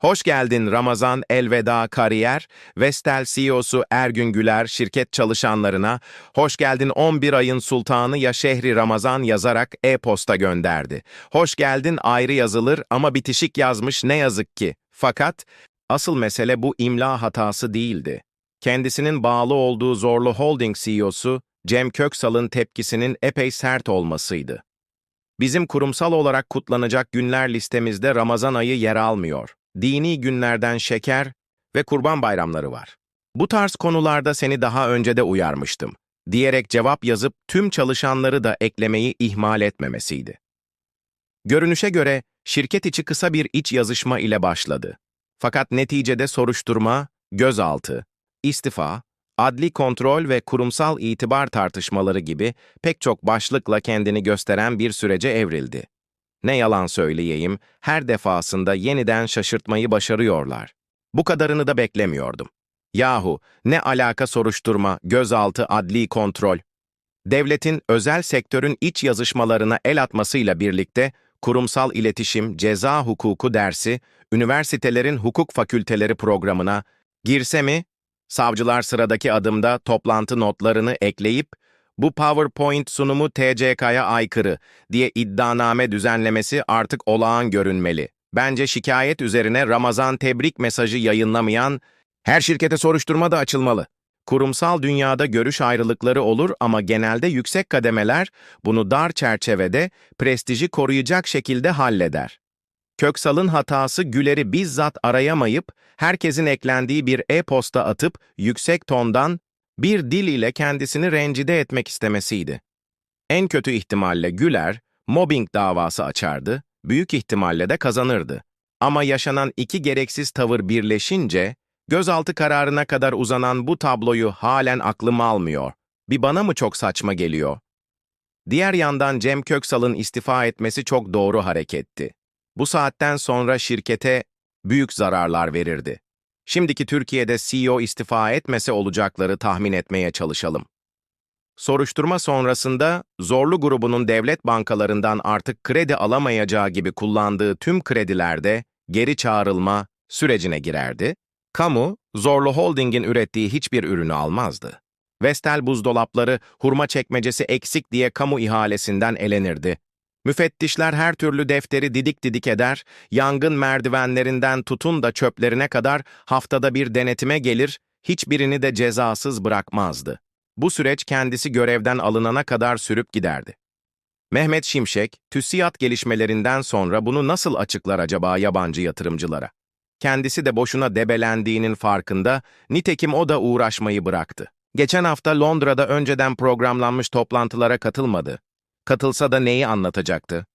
Hoş geldin Ramazan Elveda Kariyer, Vestel CEO'su Ergün Güler şirket çalışanlarına, hoş geldin 11 ayın sultanı ya şehri Ramazan yazarak e-posta gönderdi. Hoş geldin ayrı yazılır ama bitişik yazmış ne yazık ki. Fakat asıl mesele bu imla hatası değildi. Kendisinin bağlı olduğu Zorlu Holding CEO'su Cem Köksal'ın tepkisinin epey sert olmasıydı. Bizim kurumsal olarak kutlanacak günler listemizde Ramazan ayı yer almıyor. Dini günlerden şeker ve kurban bayramları var. Bu tarz konularda seni daha önce de uyarmıştım. Diyerek cevap yazıp tüm çalışanları da eklemeyi ihmal etmemesiydi. Görünüşe göre şirket içi kısa bir iç yazışma ile başladı. Fakat neticede soruşturma, gözaltı, istifa, adli kontrol ve kurumsal itibar tartışmaları gibi pek çok başlıkla kendini gösteren bir sürece evrildi. Ne yalan söyleyeyim, her defasında yeniden şaşırtmayı başarıyorlar. Bu kadarını da beklemiyordum. Yahu, ne alaka soruşturma, gözaltı, adli kontrol. Devletin özel sektörün iç yazışmalarına el atmasıyla birlikte kurumsal iletişim, ceza hukuku dersi, üniversitelerin hukuk fakülteleri programına girse mi, savcılar sıradaki adımda toplantı notlarını ekleyip bu PowerPoint sunumu TCK'ya aykırı diye iddianame düzenlemesi artık olağan görünmeli. Bence şikayet üzerine Ramazan tebrik mesajı yayınlamayan her şirkete soruşturma da açılmalı. Kurumsal dünyada görüş ayrılıkları olur ama genelde yüksek kademeler bunu dar çerçevede prestiji koruyacak şekilde halleder. Köksal'ın hatası Güler'i bizzat arayamayıp herkesin eklendiği bir e-posta atıp yüksek tondan bir dil ile kendisini rencide etmek istemesiydi. En kötü ihtimalle Güler, mobbing davası açardı, büyük ihtimalle de kazanırdı. Ama yaşanan iki gereksiz tavır birleşince, gözaltı kararına kadar uzanan bu tabloyu halen aklım almıyor. Bir bana mı çok saçma geliyor? Diğer yandan Cem Köksal'ın istifa etmesi çok doğru hareketti. Bu saatten sonra şirkete büyük zararlar verirdi. Şimdiki Türkiye'de CEO istifa etmese olacakları tahmin etmeye çalışalım. Soruşturma sonrasında Zorlu grubunun devlet bankalarından artık kredi alamayacağı gibi kullandığı tüm kredilerde geri çağrılma sürecine girerdi. Kamu, Zorlu Holding'in ürettiği hiçbir ürünü almazdı. Vestel buzdolapları hurma çekmecesi eksik diye kamu ihalesinden elenirdi. Müfettişler her türlü defteri didik didik eder, yangın merdivenlerinden tutun da çöplerine kadar haftada bir denetime gelir, hiçbirini de cezasız bırakmazdı. Bu süreç kendisi görevden alınana kadar sürüp giderdi. Mehmet Şimşek, TÜSİAD gelişmelerinden sonra bunu nasıl açıklar acaba yabancı yatırımcılara? Kendisi de boşuna debelendiğinin farkında, nitekim o da uğraşmayı bıraktı. Geçen hafta Londra'da önceden programlanmış toplantılara katılmadı. Katılsa da neyi anlatacaktı?